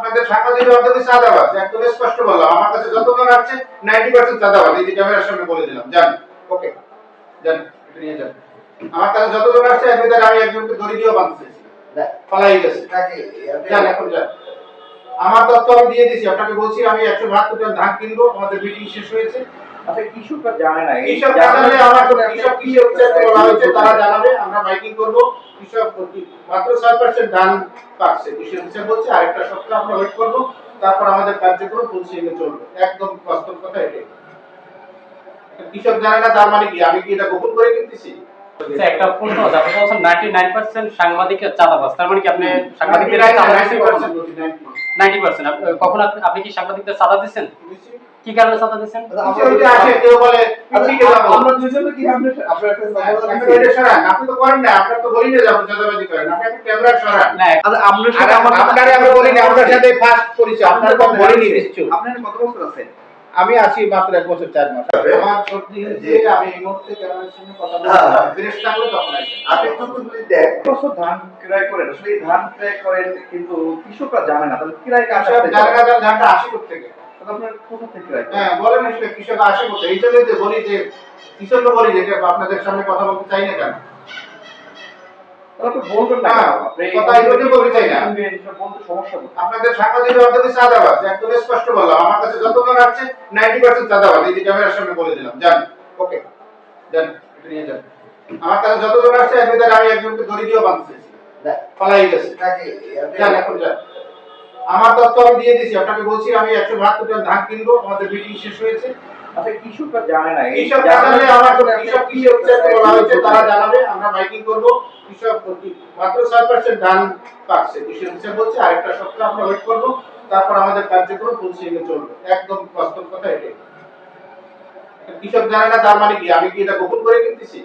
আপনাদের সাংবাদিকের মাধ্যমে চাঁদাবাজ। একদম স্পষ্ট বললাম আমার কাছে যতজন আসছে নাইনটি পার্সেন্ট চাঁদাবাজ। এই যে ক্যামেরার সামনে বলে দিলাম। যান ওকে যান এটা নিয়ে যান। আমার কাছে যতজন আসছে এর ভিতরে আমি একজনকে দড়ি দিয়েও বাঁধতে পালাই গেছে। যান এখন যান। আমার তথ্য আমি দিয়ে দিয়েছি। আপনাকে বলছি আমি একশো বাহাত্তর টন ধান কিনবো। আমাদের মিটিং শেষ হয়েছে। আচ্ছা কৃষকরা জানে না এই কৃষক জানালে আমার কৃষক কৃষি অফিসারকে বলা হয়েছে তারা জানাবে আমরা মাইকিং করব। কৃষক মাত্র পার্সেন্ট বলছে, আরেকটা সপ্তাহ আমরা করব, তারপর আমাদের একদম বাস্তব কথা কৃষক জানে না তার মানে কি, আমি কি এটা গোপন করে কিনতেছি? একটা প্রশ্ন আছে। আপনি বলছেন নাইনটি নাইন পার্সেন্ট সাংবাদিকের চাঁদাবাজ। তার মানে কি আপনি সাংবাদিকদের নাইনটি পার্সেন্ট নাইনটি কখন আপনি- আপনি কি সাংবাদিকদের চাঁদা দিচ্ছেন? কি কারণে চাঁদা দিচ্ছেন? আসে কেউ বলে আমরা দুজনে কি আপনি আপনার একটা সরান। আপনি তো করেন না আপনার তো বলি না যাব চাঁদাবাজি করেন। আপনি একটা ক্যামেরা সরান। না আচ্ছা সাথে আমরা বলি না আপনার সাথে ফার্স্ট পরিচয়। আপনার কম বলিনি। কিছু আপনার কত বছর আছে? আমি আছি মাত্র এক বছর চার মাস। আমার সর্দি হয়েছে আমি এই মুহূর্তে ক্যামেরার সামনে কথা। বলছি ফ্রেশ থাকলে তখন আসি আপনি তো দেখ। বছর ধান ক্রয় করেন আসলে ধান ক্রয় করেন কিন্তু কৃষকরা জানে না তাহলে ক্রয় কাজ কৃষক ধানটা আসে থেকে আপনার কোথা থেকে ক্রয় হ্যাঁ বলেন কৃষক আসে করতে এই জন্যই তো বলি যে কৃষক বলি যে এটা আপনাদের সামনে কথা বলতে চাই না কেন? না হ্যাঁ? আপনাদের একদম স্পষ্ট বললাম আমার কাছে যতজন আসছে নাইনটি পার্সেন্ট চাঁদাবাজ। এই যে ক্যামেরার সামনে বলে দিলাম। যান। ওকে। যান এটা নিয়ে যান। আমার কাছে যত যতজন আসছে এর ভিতরে আমি একজনকে দড়ি দিয়েও বাঁধতে পালাই গেছে। যান এখন যান। আমার তথ্য আমি দিয়ে দিয়েছি। আপনাকে বলছি আমি একশো বাহাত্তর ধান কিনবো। আমাদের মিটিং শেষ হয়েছে। আচ্ছা কৃষকরা জানে না কৃষক জানালে আমার কৃষক কৃষি বলা হয়েছে তারা জানাবে। আমরা মাইকিং করব। কৃষক মাত্র ছয় পার্সেন্ট ধান কৃষি অফিসার বলছে আরেকটা সপ্তাহ আমরা ওয়েট করব। তারপর আমাদের কার্যক্রম পৌঁছে চলবে। একদম বাস্তব কথা এটাই। কৃষক জানে না তার মানে কি? আমি কি এটা গোপন করে কিনতেছি?